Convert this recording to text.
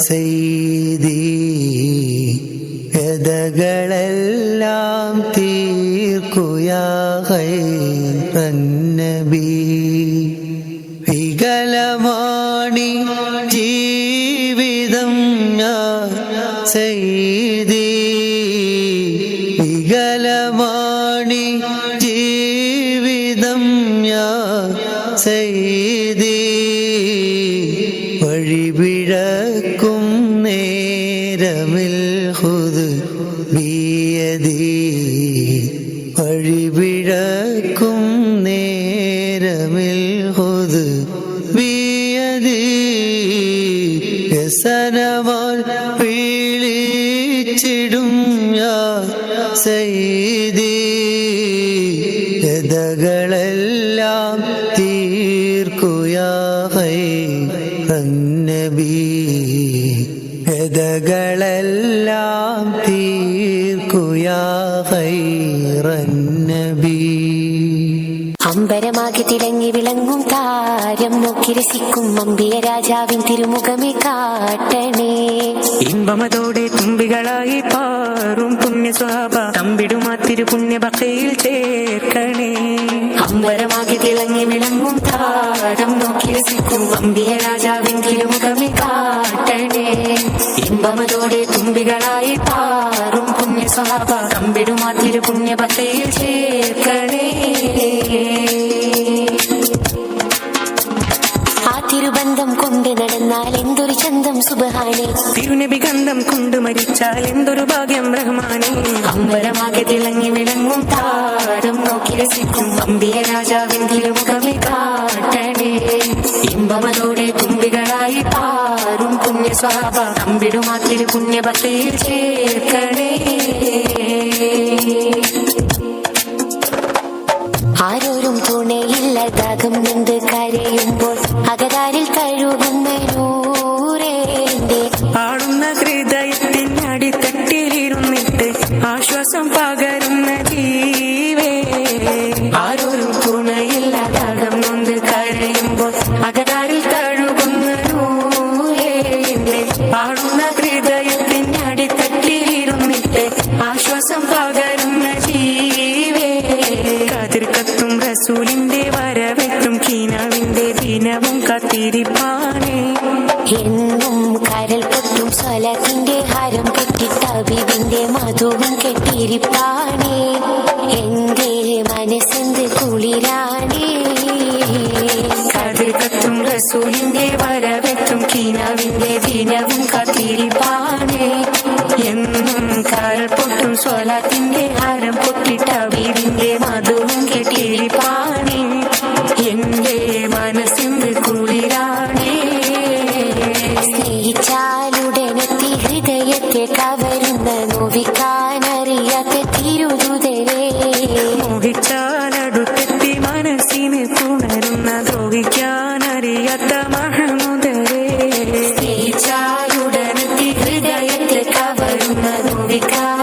ചെയ്തി വ്യതകളെല്ലാം നബി. വികലമാണി ജീവിതം ഞാൻ ചെയ്തി. വികലമാണി ജീവിതം ചെയ്തി ഹുദ് ബിയതി വഴിപിഴക്കും നേരമിൽ ഹുദ് ബിയതി വ്യസനമാൽ പിളിച്ചിടും യാ സൈദി ഗതകളെല്ലാം തീർക്കുയാഹൈ നബി ഗതകളെല്ലാം തീർക്കുയാഹൈ നബി അമ്പരമാകെ തിളങ്ങി വിളങ്ങും താരം നോക്കി രസിക്കും അമ്പിയ രാജാവിൻ തിരുമുഖമേ കാട്ടണേ. ഇമ്പമതോടെ തുമ്പികളായി പാറും പുണ്യ സ്വാഭ തമ്പിടുമാ തിരുപുണ്യ ബക്കയിൽ ചേർക്കണേ. അമ്പരമാകെ തിളങ്ങി വിളങ്ങും താരം നോക്കി രസിക്കും അമ്പിയ രാജാവിൻ തിരുമുഖമേ തിരു പുണ്യ ഭക്തയിൽ ചേർക്കണേ. ആ തിരുബന്ധം കൊണ്ട് നടന്നാൽ എന്തൊരു ചന്തം സുബഹാനെ. തിരുനബി ഗന്ധം കൊണ്ട് മരിച്ചാൽ എന്തൊരു ഭാഗ്യം റഹ്മാനെ. അമ്പരമാകെ തിളങ്ങി വിളങ്ങും താരം നോക്കി രസിക്കും. അമ്പിയ രാജാവിൻ തിരുമുഖമേ കാട്ടണേ. ഇമ്പമതോടെ തുമ്പികളായി പാറും പുണ്യ സ്വാഭ അമ്പിടുമാ തിരു പുണ്യ ഭക്തിയിൽ ചേർക്കണേ. ആരോരും തുണയില്ലതാകും നിന്ന് കരയുമ്പോൾ അകതാരിൽ കഴുകുന്ന ആശ്വാസം പകരുന്ന ജീവേ. കതിർ കത്തും റസൂലിന്റെ വരവെത്തും കീനാവിന്റെ ദിനവും കത്തിരിപ്പാണേ എന്നും കരൽ പൊട്ടും സ്വലത്തിന്റെ ഹരം കെട്ടി തവിവിന്റെ മധുവും കെട്ടിരിപ്പാണേ എന്റെ മനസ്സെന്ത് കുളിരാണേ കത്തും റസൂലിന്റെ വരവെത്തും കീനാവിന്റെ ദിനവും കത്തിരിപ്പാണേ. എന്നും കാൽ പൊട്ടും സ്വലാത്തിന്റെ ഹരം പൊട്ടിട്ട África.